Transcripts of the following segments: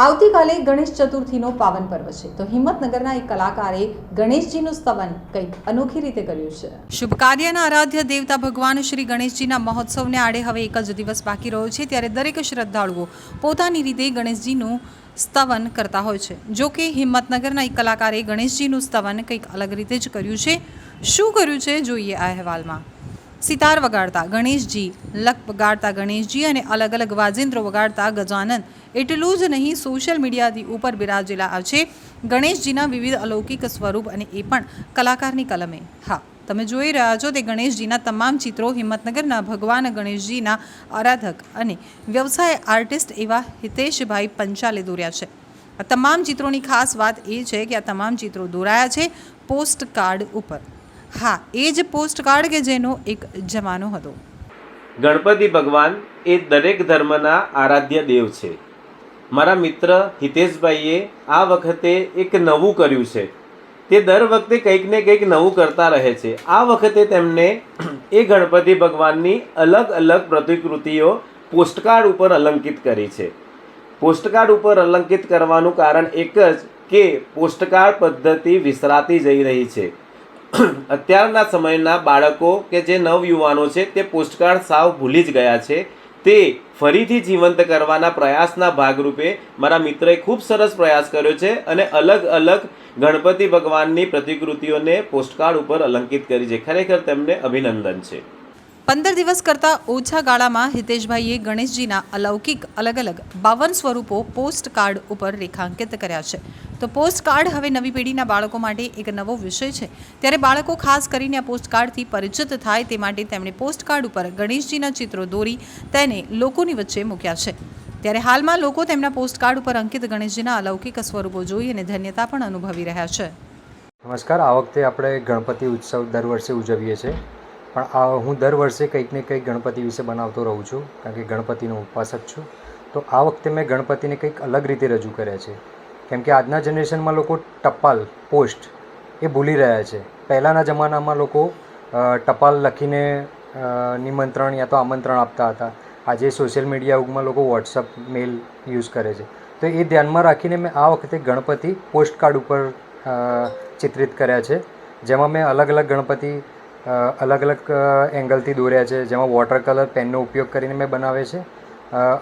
આવતીકાલે ગણેશ ચતુર્થીનો પાવન પર્વ છે. તો હિંમતનગરના એક કલાકારે ગણેશજીનું સ્તવન કંઈક અનોખી રીતે કર્યું છે. શુભ કાર્યના આરાધ્ય દેવતા ભગવાન શ્રી ગણેશજીના મહોત્સવને આડે હવે એક જ દિવસ બાકી રહ્યો છે, ત્યારે દરેક શ્રદ્ધાળુઓ પોતાની રીતે ગણેશજીનું સ્તવન કરતા હોય છે. જો કે હિંમતનગરના એક કલાકારે ગણેશજીનું સ્તવન કંઈક અલગ રીતે જ કર્યું છે. શું કર્યું છે? જોઈએ આ અહેવાલમાં. સિતાર વગાડતા ગણેશજી લક વગાડતા ગણેશજી અને અલગ અલગ વાજિંત્રો વગાડતા ગજાનંદ એટલું જ નહીં સોશિયલ મીડિયાથી ઉપર બિરાજેલા છે ગણેશજીના વિવિધ અલૌકિક સ્વરૂપ અને એ પણ કલાકારની કલમે. હા, તમે જોઈ રહ્યા છો તે ગણેશજીના તમામ ચિત્રો હિંમતનગરના ભગવાન ગણેશજીના આરાધક અને વ્યવસાય આર્ટિસ્ટ એવા હિતેશભાઈ પંચાલે દોર્યા છે. આ તમામ ચિત્રોની ખાસ વાત એ છે કે આ તમામ ચિત્રો દોરાયા છે પોસ્ટ કાર્ડ ઉપર. હા, એ જ પોસ્ટ કાર્ડ કે જેનો એક જમાનો હતો. ગણપતિ ભગવાન એ દરેક ધર્મના આરાધ્ય દેવ છે. મારા મિત્ર હિતેશભાઈએ આ વખતે એક નવું કર્યું છે. તે દર વખતે કંઈક ને કંઈક નવું કરતા રહે છે. આ વખતે તેમણે એ ગણપતિ ભગવાનની અલગ અલગ પ્રતિકૃતિઓ પોસ્ટકાર્ડ ઉપર અલંકિત કરી છે. પોસ્ટકાર્ડ ઉપર અલંકિત કરવાનું કારણ એક જ કે પોસ્ટકાર્ડ પદ્ધતિ વિસરાતી જઈ રહી છે. અત્યારના સમયના બાળકો કે જે નવયુવાનો છે, તે પોસ્ટકાર્ડ સાવ ભૂલી જ ગયા છે. તે ફરીથી જીવંત કરવાના પ્રયાસના ભાગરૂપે મારા મિત્રએ ખૂબ સરસ પ્રયાસ કર્યો છે અને અલગ અલગ ગણપતિ ભગવાનની પ્રતિકૃતિઓને પોસ્ટકાર્ડ ઉપર અલંકિત કરી છે. ખરેખર તેમને અભિનંદન છે. પંદર દિવસ કરતાં ઓછા ગાળામાં હિતેશભાઈએ ગણેશજીના અલૌકિક અલગ અલગ બાવન સ્વરૂપો પોસ્ટ કાર્ડ ઉપર રેખાંકિત કર્યા છે. તો પોસ્ટ કાર્ડ હવે નવી પેઢીના બાળકો માટે એક નવો વિષય છે. ત્યારે બાળકો ખાસ કરીને આ પોસ્ટ કાર્ડથી પરિચિત થાય તે માટે તેમણે પોસ્ટ કાર્ડ ઉપર ગણેશજીના ચિત્રો દોરી તેને લોકોની વચ્ચે મૂક્યા છે. ત્યારે હાલમાં લોકો તેમના પોસ્ટ કાર્ડ ઉપર અંકિત ગણેશજીના અલૌકિક સ્વરૂપો જોઈ અને ધન્યતા પણ અનુભવી રહ્યા છે. નમસ્કાર. આ વખતે આપણે ગણપતિ ઉત્સવ દર વર્ષે ઉજવીએ છીએ. પણ આ હું દર વર્ષે કંઈક ને કંઈક ગણપતિ વિશે બનાવતો રહું છું, કારણ કે ગણપતિનો ઉપાસક છું. તો આ વખતે મેં ગણપતિને કંઈક અલગ રીતે રજૂ કર્યા છે. કેમ કે આજના જનરેશનમાં લોકો ટપાલ, પોસ્ટ, એ ભૂલી રહ્યા છે. પહેલાંના જમાનામાં લોકો ટપાલ લખીને નિમંત્રણ યા તો આમંત્રણ આપતા હતા. આજે સોશિયલ મીડિયા યુગમાં લોકો વોટ્સઅપ, મેલ યુઝ કરે છે. તો એ ધ્યાનમાં રાખીને મેં આ વખતે ગણપતિ પોસ્ટ કાર્ડ ઉપર ચિત્રિત કર્યા છે. જેમાં મેં અલગ અલગ ગણપતિ અલગ અલગ એંગલથી દોર્યા છે. જેમાં વોટર કલર પેનનો ઉપયોગ કરીને મેં બનાવે છે.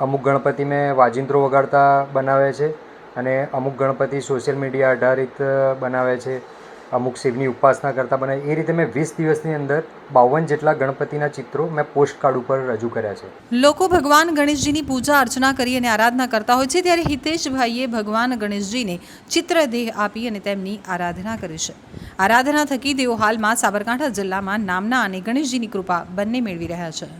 અમુક ગણપતિ મેં વાજિંત્રો વગાડતા બનાવે છે અને અમુક ગણપતિ સોશિયલ મીડિયા આધારિત બનાવે છે. અમુક શિવની ઉપાસના કરતા બને એ રીતે મેં વીસ દિવસની અંદર બાવન જેટલા ગણપતિના ચિત્રો મેં પોસ્ટ કાર્ડ ઉપર રજૂ કર્યા છે. લોકો ભગવાન ગણેશજીની પૂજા અર્ચના કરી અને આરાધના કરતા હોય છે, ત્યારે હિતેશભાઈએ ભગવાન ગણેશજીને ચિત્રદેહ આપી અને તેમની આરાધના કરી છે. આરાધના થકી તેઓ હાલમાં સાબરકાંઠા જિલ્લામાં નામના અને ગણેશજીની કૃપા બંને મેળવી રહ્યા છે.